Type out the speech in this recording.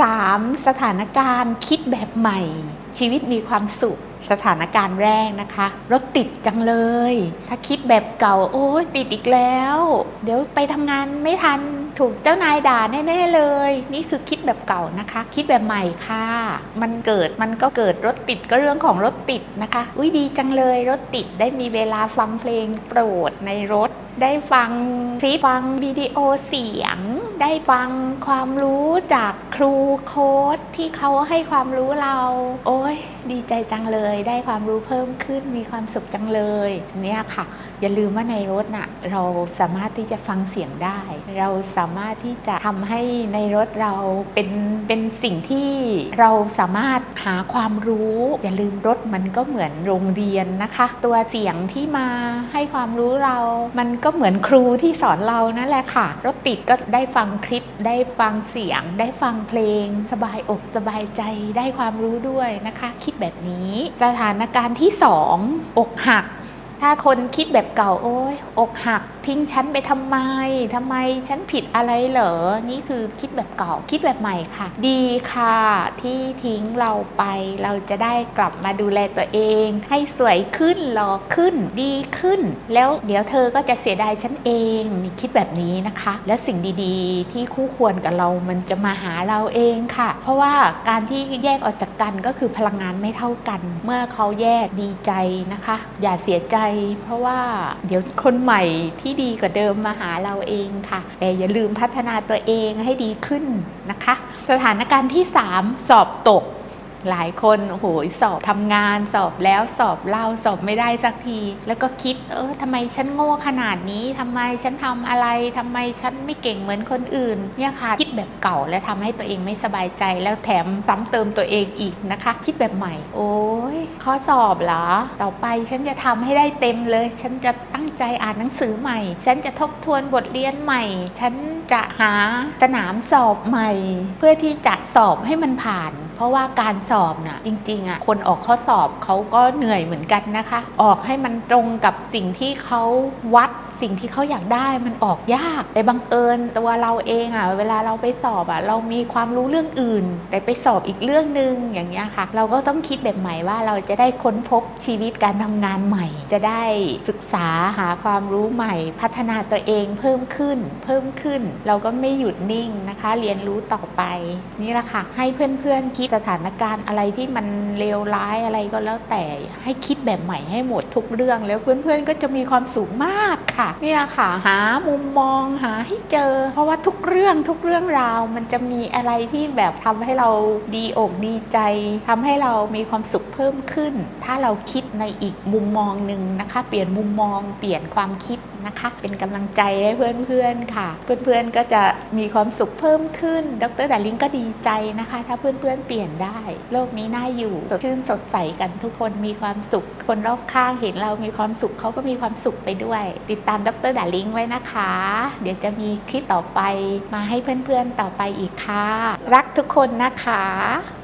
3. สถานการณ์คิดแบบใหม่ ชีวิตมีความสุข สถานการณ์แรกนะคะ รถติดจังเลย ถ้าคิดแบบเก่า โอ้ยติดอีกแล้ว เดี๋ยวไปทำงานไม่ทันถูกเจ้านายด่าแน่ ๆ เลย นี่คือคิดแบบเก่านะคะ คิดแบบใหม่ค่ะ มันเกิดมันก็เกิดรถติดก็เรื่องของรถติดนะคะ อุ้ยดีจังเลยรถติดได้มีเวลาฟังเพลงโปรดในรถ ได้ฟังคลิปฟังวิดีโอเสียง ได้ฟังความรู้จากครูโค้ดที่เขาให้ความรู้เรา โอ้ยดีใจจังเลย ได้ความรู้เพิ่มขึ้นมีความสุขจังเลยเนี่ยค่ะ อย่าลืมว่าในรถน่ะเราสามารถที่จะฟังเสียงได้ เราสามารถที่จะทำให้ในรถเราเป็นเป็นสิ่งที่เราสามารถหาความรู้ อย่าลืมรถมันก็เหมือนโรงเรียนนะคะ ตัวเสียงที่มาให้ความรู้เรา มันก็เหมือนครูที่สอนเรานั่นแหละค่ะ รถติดก็ได้ฟังคลิป ได้ฟังเสียง ได้ฟังเพลง สบายอกสบายใจได้ความรู้ด้วยนะคะ คิดแบบนี้ สถานการณ์ที่สองอกหัก ถ้าคนคิดแบบเก่าโอ้ยอกหักทิ้งฉันไปทำไมทำไมฉันผิดอะไรเหรอ นี่คือคิดแบบเก่าคิดแบบใหม่ค่ะ ดีค่ะ ที่ทิ้งเราไปเราจะได้กลับมาดูแลตัวเอง ให้สวยขึ้นหล่อขึ้น ดีขึ้น แล้วเดี๋ยวเธอก็จะเสียดายฉันเองคิดแบบนี้นะคะ และสิ่งดีๆ ที่คู่ควรกับเรามันจะมาหาเราเองค่ะ เพราะว่าการที่แยกออกจากกันก็คือพลังงานไม่เท่ากัน เมื่อเขาแยกดีใจนะคะ อย่าเสียใจเพราะว่าเดี๋ยวคนใหม่ที่ดีกว่าเดิมมาหาเราเองค่ะ แต่อย่าลืมพัฒนาตัวเองให้ดีขึ้นนะคะ สถานการณ์ที่ 3 สอบตก หลายคนโอ้โหสอบทำงานสอบแล้วสอบเล่าสอบไม่ได้สักที แล้วก็คิดเออทำไมฉันโง่ขนาดนี้ทำไมฉันทำอะไรทำไมฉันไม่เก่งเหมือนคนอื่นเนี่ยค่ะคิดแบบเก่าและทำให้ตัวเองไม่สบายใจแล้วแถมซ้ำเติมตัวเองอีกนะคะ คิดแบบใหม่ โอ้ยข้อสอบเหรอ ต่อไปฉันจะทำให้ได้เต็มเลย ฉันจะตั้งใจอ่านหนังสือใหม่ ฉันจะทบทวนบทเรียนใหม่ ฉันจะหาสนามสอบใหม่ เพื่อที่จะสอบให้มันผ่าน ราะว่าการสอบน่ะจริงๆอะคนออกข้อสอบเขาก็เหนื่อยเหมือนกันนะคะ ออกให้มันตรงกับสิ่งที่เขาวัด สิ่งที่เขาอยากได้มันออกยากแต่บังเอิญตัวเราเองอะเวลาเราไปสอบอะเรามีความรู้เรื่องอื่น แต่ไปสอบอีกเรื่องหนึ่งอย่างเงี้ยค่ะ เราก็ต้องคิดแบบใหม่ว่าเราจะได้ค้นพบชีวิตการทำงานใหม่ จะได้ศึกษาหาความรู้ใหม่ พัฒนาตัวเองเพิ่มขึ้น เพิ่มขึ้น เราก็ไม่หยุดนิ่งนะคะ เรียนรู้ต่อไป นี่แหละค่ะให้เพื่อนๆคิดสถานการณ์อะไรที่มันเลวร้ายอะไรก็แล้วแต่ให้คิดแบบใหม่ให้หมดทุกเรื่องแล้วเพื่อนๆก็จะมีความสุขมากค่ะเนี่ยค่ะ หามุมมองหาให้เจอ เพราะว่าทุกเรื่องทุกเรื่องราว มันจะมีอะไรที่แบบทำให้เราดีอกดีใจทำให้เรามีความสุขเพิ่มขึ้น ถ้าเราคิดในอีกมุมมองหนึ่งนะคะ เปลี่ยนมุมมองเปลี่ยนความคิด นะคะ เป็นกำลังใจให้เพื่อนๆค่ะ เพื่อนๆก็จะมีความสุขเพิ่มขึ้น ดรดาริงก็ดีใจนะคะ ถ้าเพื่อนๆเปลี่ยนได้ โลกนี้น่าอยู่สดชื่นสดใสกันทุกคนมีความสุข คนรอบข้างเห็นเรามีความสุขเขาก็มีความสุขไปด้วย ติดตามดรดาริงไว้นะคะ เดี๋ยวจะมีคลิปต่อไปมาให้เพื่อนๆต่อไปอีกค่ะ รักทุกคนนะคะ